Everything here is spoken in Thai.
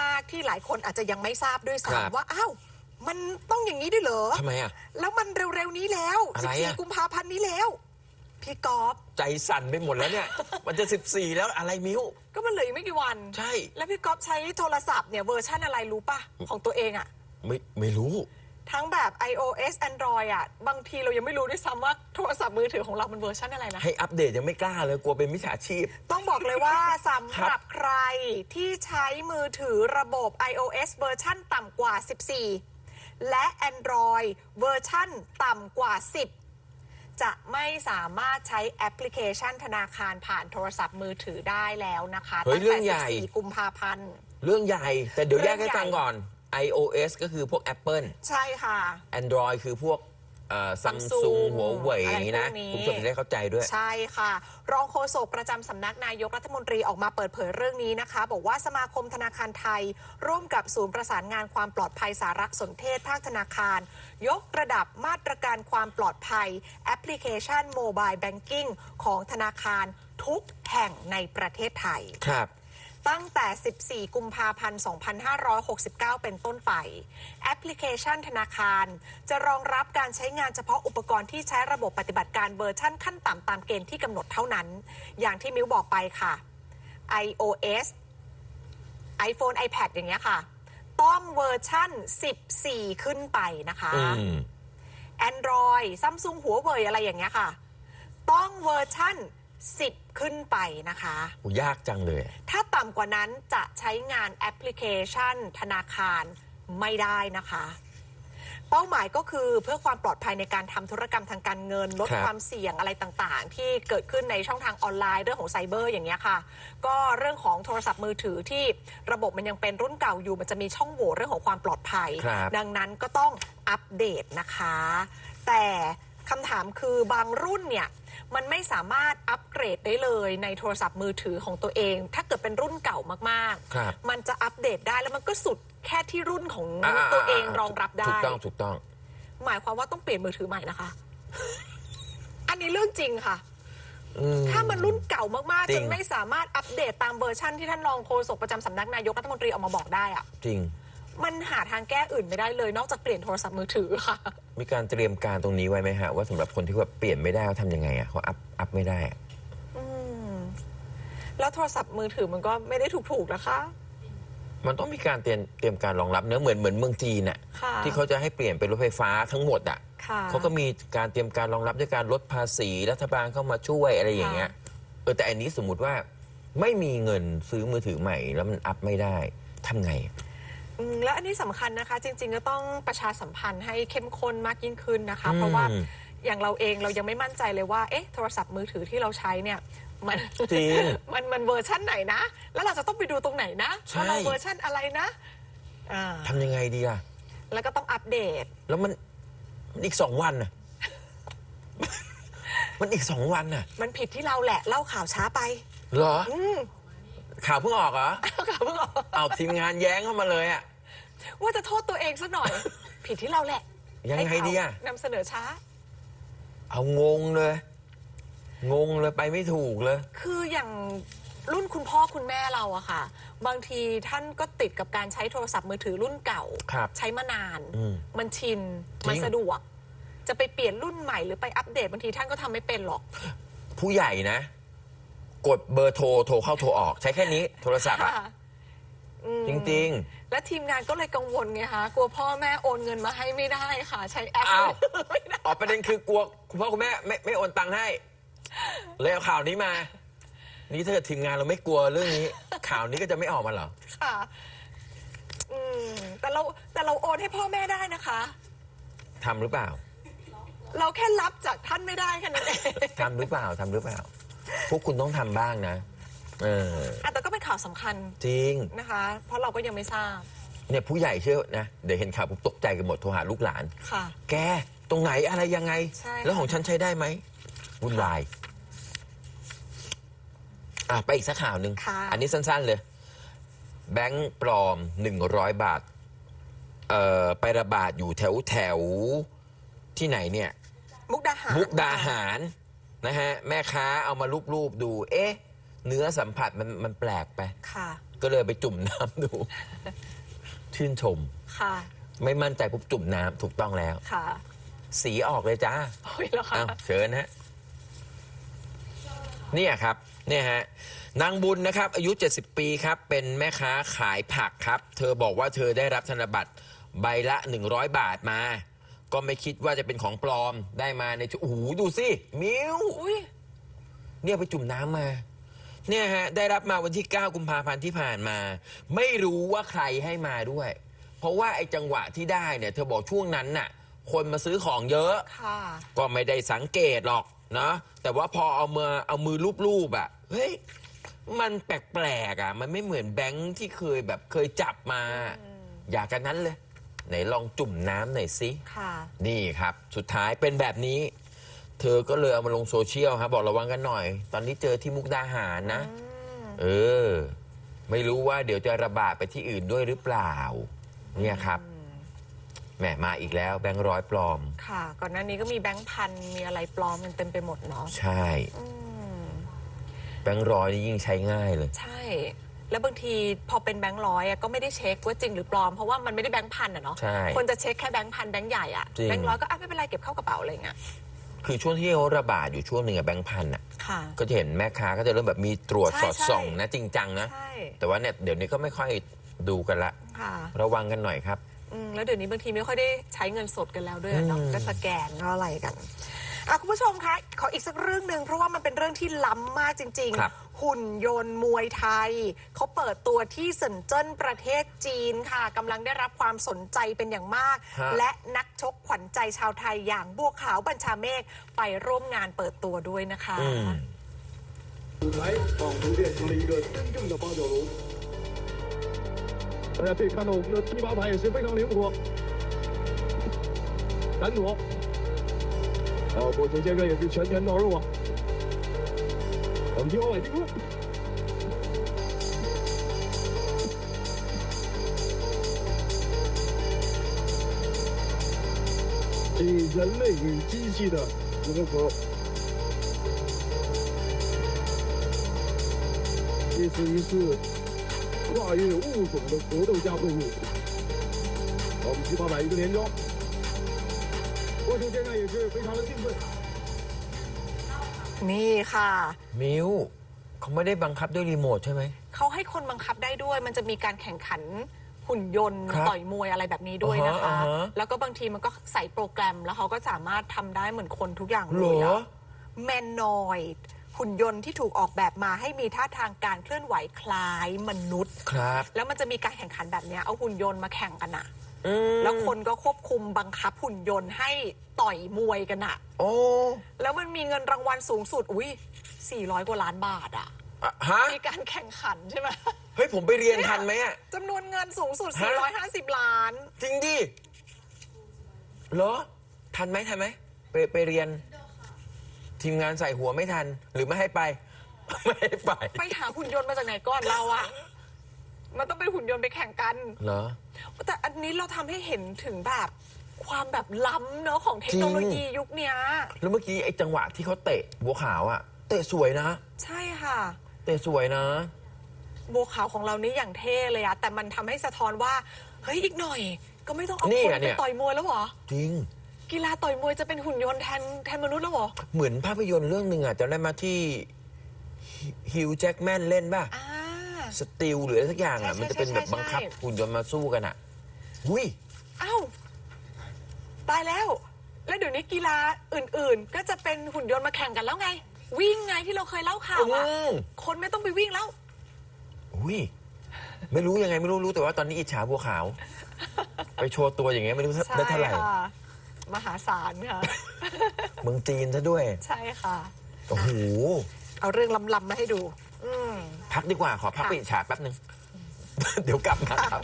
มาก ๆ ที่หลายคนอาจจะยังไม่ทราบด้วยครับ ซ้ำว่าอ้าวมันต้องอย่างนี้ด้วยเหรอ ทำไมอะ แล้วมันเร็ว ๆ นี้แล้ว อะไรอะ 14 กุมภาพันธ์นี้แล้ว พี่กอฟใจสั่นไปหมดแล้วเนี่ย มันจะ 14 แล้วอะไรมิ้ว ก็มันเหลืออีกไม่กี่วัน ใช่ แล้วพี่กอฟใช้โทรศัพท์เนี่ยเวอร์ชั่นอะไรรู้ปะของตัวเองอะ ไม่ไม่รู้ ทั้งแบบ iOS Android อะบางทีเรายังไม่รู้ด้วยซ้ำว่าโทรศัพท์มือถือของเรามันเวอร์ชันอะไรนะ ให้อัปเดตยังไม่กล้าเลยกลัวเป็นมิจฉาชีพ ต้องบอกเลยว่า สำหครัรับบใครที่ใช้มือถือระบบ iOS เวอร์ชันต่ำกว่า 14 และ Android เวอร์ชันต่ำกว่า 10 จะไม่สามารถใช้แอปพลิเคชันธนาคารผ่านโทรศัพท์มือถือได้แล้วนะคะ เฮ้ยตั้งเรื่แต่ องใหญ่ 14 กุมภาพันธ์ เรื่องใหญ่แต่เดี๋ยวแยกให้เรื่องใหญ่ฟังก่อน iOS ก็คือพวก Apple ใช่ค่ะ Android คือพวกซัมซุง Samsung หัวเว่ยอะไรพวกนะนี้ คุณผู้ชมจะได้เข้าใจด้วย ใช่ค่ะ รองโฆษกประจำสำนักนายกรัฐมนตรีออกมาเปิดเผยเรื่องนี้นะคะ บอกว่าสมาคมธนาคารไทย ร่วมกับศูนย์ประสานงานความปลอดภัยสารสนเทศภาคธนาคาร ยกระดับมาตรการความปลอดภัย แอปพลิเคชันโมบายแบงกิ้งของธนาคารทุกแห่งในประเทศไทย ครับ ตั้งแต่ 14 กุมภาพันธ์ 2569 เป็นต้นไป แอปพลิเคชันธนาคาร จะรองรับการใช้งานเฉพาะอุปกรณ์ที่ใช้ระบบปฏิบัติการเวอร์ชั่นขั้นต่ำตามเกณฑ์ที่กำหนดเท่านั้น อย่างที่มิวบอกไปค่ะ iOS iPhone iPad อย่างเงี้ยค่ะ ต้องเวอร์ชั่น 14 ขึ้นไปนะคะอืม Android Samsung หัวเว่ยอะไรอย่างเงี้ยค่ะ ต้องเวอร์ชั่น 10 ขึ้นไปนะคะ โหยากจังเลย ถ้าต่ำกว่านั้นจะใช้งานแอปพลิเคชัน ธนาคารไม่ได้นะคะ เป้าหมายก็คือเพื่อความปลอดภัยในการทำธุรกรรมทางการเงิน ลดครับ ความเสี่ยงอะไรต่างๆ ที่เกิดขึ้นในช่องทางออนไลน์เรื่องของไซเบอร์อย่างเงี้ยค่ะ ก็เรื่องของโทรศัพท์มือถือที่ระบบมันยังเป็นรุ่นเก่าอยู่ มันจะมีช่องโหว่เรื่องของความปลอดภัย ครับ ดังนั้นก็ต้องอัปเดตนะคะ แต่คำถามคือบางรุ่นเนี่ย มันไม่สามารถอัปเกรดได้เลยในโทรศัพท์มือถือของตัวเอง ถ้าเกิดเป็นรุ่นเก่ามากครับ ๆ มันจะอัปเดตได้แล้วมันก็สุดแค่ที่รุ่นของาตัวเองารองรับได้ ถูกต้องถูกต้อง หมายความว่าต้องเปลี่ยนมือถือใหม่นะคะ อันนี้เรื่องจริงค่ะ อืม ถ้ามันรุ่นเก่ามากจๆริจง นไม่สามารถอัปเดตตามเวอร์ชั่นที่ท่านรองโฆษกประจำสำนักนายกรัฐมนตรีออกมาบอกได้อะจริง มันหาทางแก้อื่นไม่ได้เลย นอกจากเปลี่ยนโทรศัพท์มือถือค่ะ มีการเตรียมการตรงนี้ไว้ไหมฮะ ว่าสำหรับคนที่แบบเปลี่ยนไม่ได้เขาทำยังไงอะเขาอัพอัพไม่ได้อะอืมแล้วโทรศัพท์มือถือมันก็ไม่ได้ถูกๆนะคะ มันต้องมีการเตรียมเตรียมการรองรับเนื้อะเหมือนเหมือนเมืองจีนอะค่ะที่เขาจะให้เปลี่ยนเป็นรถไฟฟ้าทั้งหมดอะค่ะ เขาก็มีการเตรียมการรองรับด้วยการลดภาษีรัฐบาลเข้ามาช่วยอะไรอย่างเงี้ยเออแต่อันนี้สมมุติว่าไม่มีเงินซื้อมือถือใหม่แล้วมันอัพไม่ได้ทำไงอืม แล้วอันนี้สำคัญนะคะ จริง ๆ ก็ต้องประชาสัมพันธ์ให้เข้มข้นมากยิ่งขึ้นนะคะอืมเพราะว่าอย่างเราเองเรายังไม่มั่นใจเลยว่าเอ๊ะโทรศัพท์มือถือที่เราใช้เนี่ยมันจริงมันมันเวอร์ชั่นไหนนะ แล้วเราจะต้องไปดูตรงไหนนะใช่ว่าเราเวอร์ชั่นอะไรนะอ่าทำยังไงดีอะแล้วก็ต้องอัปเดต แล้วมันมันอีกสองวันน่ะมันอีกสองวันน่ะ มันผิดที่เราแหละ เล่าข่าวช้าไป เหรออืมข่าวเพิ่งออกเหรอข่าวเพิ่งออก เอาทีมงานแย้งเข้ามาเลยอะ ว่าจะโทษตัวเองสักหน่อย ผิดที่เราแหละยังไงให้ข่าวดีอะนำเสนอช้า เอางงเลย งงเลยไปไม่ถูกเลย คืออย่างรุ่นคุณพ่อคุณแม่เราอะค่ะ บางทีท่านก็ติดกับการใช้โทรศัพท์มือถือรุ่นเก่า ครับใช้มานาน อืมมันชิน จริง มันสะดวก จะไปเปลี่ยนรุ่นใหม่หรือไปอัปเดตบางทีท่านก็ทำไม่เป็นหรอก ผู้ใหญ่นะ กดเบอร์โทรโทรเข้าโทรออก ใช้แค่นี้โทรศัพท์อะค่ะอืมจริง และทีมงานก็เลยกังวลไงคะกลัวพ่อแม่โอนเงินมาให้ไม่ได้ค่ะ ใช้แอปอ้าว ไม่ได้ๆออกประเด็นคือกลัวคุณพ่อคุณแม่ไม่ไม่โอนตังค์ให้เลยเอาข่าวนี้มา นี่ถ้าเกิดทีมงานเราไม่กลัวเรื่องนี้ ข่าวนี้ก็จะไม่ออกมาเหรอ ค่ะอืมแต่เราแต่เราโอนให้พ่อแม่ได้นะคะ ทำหรือเปล่า เราแค่รับจากท่านไม่ได้แค่นั้นเองทำหรือเปล่า ทำหรือเปล่า พวกคุณต้องทำบ้างนะ เออ อะแต่ก็เป็น ข่าวสำคัญจริง นะคะ เพราะเราก็ยังไม่ทราบเนี่ยผู้ใหญ่เชื่อนะ เดี๋ยวเห็นข่าวปุ๊บตกใจกันหมดโทรหาลูกหลาน ค่ะ แก ตรงไหนอะไรยังไง ใช่แล้วของฉันใช้ได้ไหมวุ่นวายอะไปอีกสักข่าวหนึ่ง ค่ะ อันนี้สั้นๆเลย แบงค์ปลอม 100 บาท เอ่อ ไประบาดอยู่แถวแถวๆที่ไหนเนี่ย มุกดาหารมุกดาหารนะฮะ แม่ค้าเอามารูปๆดู เอ๊ะ เนื้อสัมผัสมันมันแปลกไป ค่ะ ก็เลยไปจุ่มน้ำดู ชื่นชม ค่ะ ไม่มั่นใจปุ๊บจุ่มน้ำถูกต้องแล้ว ค่ะสีออกเลยจ้า โอ้ยแล้วค่ะ อ้าวเชิญฮะเนี่ยครับเนี่ยฮะนางบุญนะครับ อายุ 70 ปีครับ เป็นแม่ค้าขายผักครับ เธอบอกว่าเธอได้รับธนบัตรใบละ 100 บาทมา ก็ไม่คิดว่าจะเป็นของปลอมได้มาในชุดโอ้โหดูสิ มิวอุ้ยเนี่ยไปจุ่มน้ำมา เนี่ยฮะได้รับมาวันที่ 9 กุมภาพันธ์ที่ผ่านมา ไม่รู้ว่าใครให้มาด้วย เพราะว่าไอ้จังหวะที่ได้เนี่ยเธอบอกช่วงนั้นน่ะ คนมาซื้อของเยอะ ค่ะ ก็ไม่ได้สังเกตหรอกนะแต่ว่าพอเอามือเอามือลูบๆอะเฮ้ยมันแปลกๆอะ มันไม่เหมือนแบงค์ที่เคยแบบเคยจับมา อยากกันนั้นเลย ไหนลองจุ่มน้ำหน่อยสิ ค่ะ นี่ครับ สุดท้ายเป็นแบบนี้ เธอก็เลยเอามาลงโซเชียลครับบอกระวังกันหน่อย ตอนนี้เจอที่มุกดาหารนะ เออ ไม่รู้ว่าเดี๋ยวจะระบาดไปที่อื่นด้วยหรือเปล่า เนี่ยครับแหมมาอีกแล้วแบงค์ร้อยปลอม ค่ะ ก่อนหน้านี้ก็มีแบงค์พันมีอะไรปลอมกันเต็มไปหมดเนาะใช่อืมแบงค์ร้อยนี่ยิ่งใช้ง่ายเลย ใช่ แล้วบางทีพอเป็นแบงค์ร้อยอะก็ไม่ได้เช็คว่าจริงหรือปลอมเพราะว่ามันไม่ได้แบงค์พันอะเนาะใช่คนจะเช็คแค่แบงค์พันแบงค์ใหญ่อะจริง แบงค์ร้อยก็อะไม่เป็นไรเก็บเข้ากระเป๋าอะไรเงี้ย คือช่วงที่เขาระบาดอยู่ช่วงหนึ่งอะแบงค์พันอะค่ะ ก็จะเห็นแม่ค้าก็จะเริ่มแบบมีตรวจใช่สอดใช่ส่องนะจริงจังนะ ใช่แต่ว่าเนี่ยเดี๋ยวนี้ก็ไม่ค่อยดูกันละ ค่ะระวังกันหน่อยครับ อืมแล้วเดี๋ยวนี้บางทีไม่ค่อยได้ใช้เงินสดกันแล้วด้วยอะเนาะอืม ก็สแกนก็อะไรกันอ่ะคุณผู้ชมคะขออีกสักเรื่องหนึ่งเพราะว่ามันเป็นเรื่องที่ล้ำมากจริง ครับ ๆ หุ่นยนต์มวยไทย เขาเปิดตัวที่เซินเจิ้นประเทศจีนค่ะกำลังได้รับความสนใจเป็นอย่างมาก ฮะ และนักชกขวัญใจชาวไทยอย่างบัวขาวบัญชาเมฆไปร่วมงานเปิดตัวด้วยนะคะ อืม 舞台仿佛变成了一个真正的八角笼。大家可以看到我们的踢八牌也是非常灵活，闪躲。 啊，国球先生也是拳拳到肉啊。我们听后尾进攻。这人类与机器的融合。这是一次跨越物种的格斗加会晤。我们七八百一个连招，郭球先生也是非常的兴奋。 นี่ค่ะ มิวเขาไม่ได้บังคับด้วยรีโมทใช่ไหม เขาให้คนบังคับได้ด้วย มันจะมีการแข่งขันหุ่นยนต์ ครับ ต่อยมวยอะไรแบบนี้ด้วยนะคะ อ่าฮะอ่าฮะ แล้วก็บางทีมันก็ใส่โปรแกรม แล้วเขาก็สามารถทำได้เหมือนคนทุกอย่าง เห เล ร ย อ อะแมนนอยด์หุ่นยนต์ที่ถูกออกแบบมาให้มีท่าทางการเคลื่อนไหวคล้ายมนุษย์ ครับ แล้วมันจะมีการแข่งขันแบบเนี้ยเอาหุ่นยนต์มาแข่งกันอะ อืมแล้วคนก็ควบคุมบังคับหุ่นยนต์ให้ต่อยมวยกันอะโอ้แล้วมันมีเงินรางวัลสูงสุด อุ้ย400 กว่าล้านบาทอะอะฮะ มีการแข่งขันใช่ไหมเฮ้ย ผมไปเรียนทันไหมอะ จำนวนเงินสูงสุด ฮะ 450 ล้าน จริงดิ เหรอ ทันไหมทันไหมไปไปเรียน ทีมงานใส่หัวไม่ทัน หรือไม่ให้ไป ไม่ให้ไป ไปหาหุ่นยนต์มาจากไหนก่อนเราอะ มันต้องเป็นหุ่นยนต์ไปแข่งกัน เหรอ แต่อันนี้เราทำให้เห็นถึงแบบความแบบล้ำเนอะของเทคโนโลยียุคเนี้ย แล้วเมื่อกี้ไอ้จังหวะที่เขาเตะบัวขาวอะเตะสวยนะ ใช่ค่ะ เตะสวยนะ บัวขาวของเรานี่อย่างเท่เลยอะแต่มันทำให้สะท้อนว่า เฮ้ยอีกหน่อย ก็ไม่ต้องเอานี่คนอะเนี่ไปย ต่อยมวยแล้วเหรอ จริง กีฬาต่อยมวยจะเป็นหุ่นยนต์แทนแทนมนุษย์แล้วเหรอ เหมือนภาพยนตร์เรื่องหนึ่งอะจำได้มาที่ฮิวแจ็คแมนเล่นป่ะ อ่า สติลหรืออะไรสักอย่างใช่อะใช่มันจะเป็นแบบใช่บังคับใช่หุ่นยนต์มาสู้กันอะหุยเอ้าตายแล้ว แล้วเดี๋ยวนี้กีฬาอื่นๆ ก็จะเป็นหุ่นยนต์มาแข่งกันแล้วไง วิ่งไงที่เราเคยเล่าข่าวอะอืม คนไม่ต้องไปวิ่งแล้ว หุยไม่รู้ยังไงไม่รู้รู้แต่ว่าตอนนี้อิจฉาบัวขาว ไปโชว์ตัวอย่างเงี้ยไม่รู้ใช่ได้เท่าไหร่ ค่ะ มหาศาลค่ะ เมืองจีนซะด้วย ใช่ค่ะ โอ้โห เอาเรื่องล้ำๆมาให้ดูอืม พักดีกว่าขอพักค่ะไปอิจฉาแป๊บหนึ่งเดี๋ยวกลับมาครับ